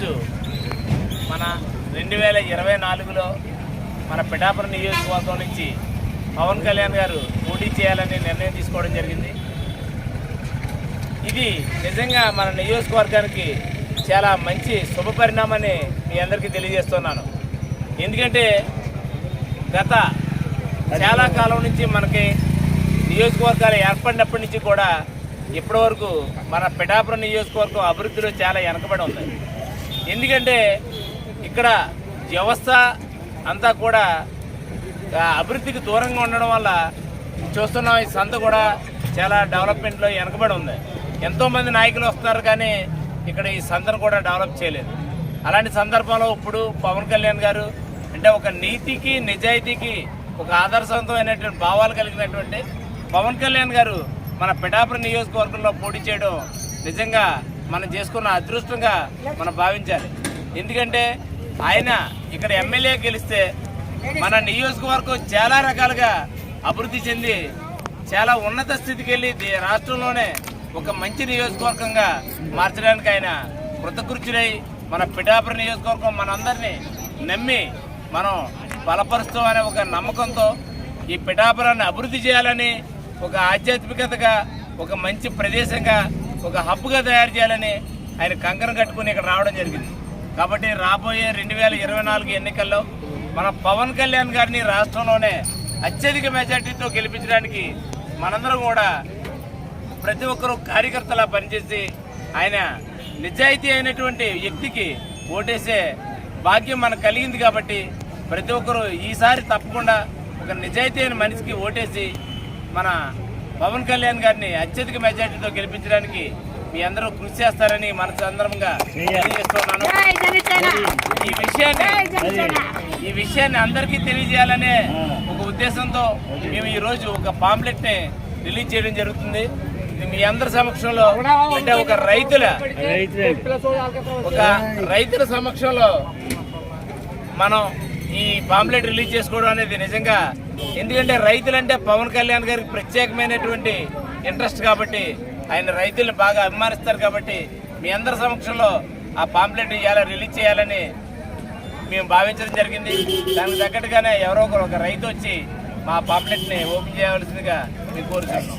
రోజు మన రెండు వేల ఇరవై నాలుగులో మన పిఠాపురం నియోజకవర్గం నుంచి పవన్ కళ్యాణ్ గారు పోటీ చేయాలని నిర్ణయం తీసుకోవడం జరిగింది. ఇది నిజంగా మన నియోజకవర్గానికి చాలా మంచి శుభ పరిణామాన్ని మీ అందరికీ తెలియజేస్తున్నాను. ఎందుకంటే గత చాలా కాలం నుంచి మనకి నియోజకవర్గాలు ఏర్పడినప్పటి నుంచి కూడా ఇప్పటివరకు మన పిఠాపురం నియోజకవర్గం అభివృద్ధిలో చాలా వెనకబడి ఉంది. ఎందుకంటే ఇక్కడ వ్యవస్థ అంతా కూడా అభివృద్ధికి దూరంగా ఉండడం వల్ల చూస్తున్నాం ఈ సంత కూడా చాలా డెవలప్మెంట్లో వెనకబడి ఉంది. ఎంతోమంది నాయకులు వస్తున్నారు కానీ ఇక్కడ ఈ సంతను కూడా డెవలప్ చేయలేదు. అలాంటి సందర్భంలో ఇప్పుడు పవన్ కళ్యాణ్ గారు అంటే ఒక నీతికి నిజాయితీకి ఒక ఆదర్శవంతమైనటువంటి భావాలు కలిగినటువంటి పవన్ కళ్యాణ్ గారు మన పిఠాపురం నియోజకవర్గంలో పోటీ చేయడం నిజంగా మనం చేసుకున్న అదృష్టంగా మనం భావించాలి. ఎందుకంటే ఆయన ఇక్కడ ఎమ్మెల్యే గెలిస్తే మన నియోజకవర్గం చాలా రకాలుగా అభివృద్ధి చెంది చాలా ఉన్నత స్థితికి వెళ్ళి రాష్ట్రంలోనే ఒక మంచి నియోజకవర్గంగా మార్చడానికి ఆయన కృతకృత్యులై మన పిఠాపురం నియోజకవర్గం మనందరినీ నమ్మి మనం బలపరుస్తాం అనే ఒక నమ్మకంతో ఈ పిఠాపురాన్ని అభివృద్ధి చేయాలని ఒక ఆధ్యాత్మికతగా ఒక మంచి ప్రదేశంగా ఒక హబ్గా తయారు చేయాలని ఆయన కంకరం కట్టుకుని ఇక్కడ రావడం జరిగింది. కాబట్టి రాబోయే రెండు వేల ఇరవై నాలుగు ఎన్నికల్లో మన పవన్ కళ్యాణ్ గారిని రాష్ట్రంలోనే అత్యధిక మెజార్టీతో గెలిపించడానికి మనందరం కూడా ప్రతి ఒక్కరూ కార్యకర్తలా పనిచేసి ఆయన నిజాయితీ అయినటువంటి వ్యక్తికి ఓటేసే భాగ్యం మనకు కలిగింది కాబట్టి ప్రతి ఒక్కరూ ఈసారి తప్పకుండా ఒక నిజాయితీ అయిన మనిషికి ఓటేసి మన పవన్ కళ్యాణ్ గారిని అత్యధిక మెజార్టీతో గెలిపించడానికి మీ అందరూ కృషి చేస్తారని మన సందర్భంగా తెలియజేస్తున్నాను ఈ విషయాన్ని ఈ విషయాన్ని అందరికీ తెలియజేయాలనే ఒక ఉద్దేశంతో మేము ఈ రోజు ఒక పాంప్లెట్ని రిలీజ్ చేయడం జరుగుతుంది. మీ అందరి సమక్షంలో అంటే ఒక రైతుల ఒక రైతుల సమక్షంలో మనం ఈ పాంప్లెట్ రిలీజ్ చేసుకోవడం అనేది నిజంగా ఎందుకంటే రైతులంటే పవన్ కళ్యాణ్ గారికి ప్రత్యేకమైనటువంటి ఇంట్రెస్ట్ కాబట్టి ఆయన రైతులను బాగా అభిమానిస్తారు కాబట్టి మీ అందరి సమక్షంలో ఆ పాంప్లెట్ ఇవాళ రిలీజ్ చేయాలని మేము భావించడం జరిగింది. దానికి తగ్గట్టుగానే ఎవరో ఒకరు ఒక రైతు వచ్చి మా పాంప్లెట్ని ఓపెన్ చేయవలసిందిగా మేము కోరుతున్నాం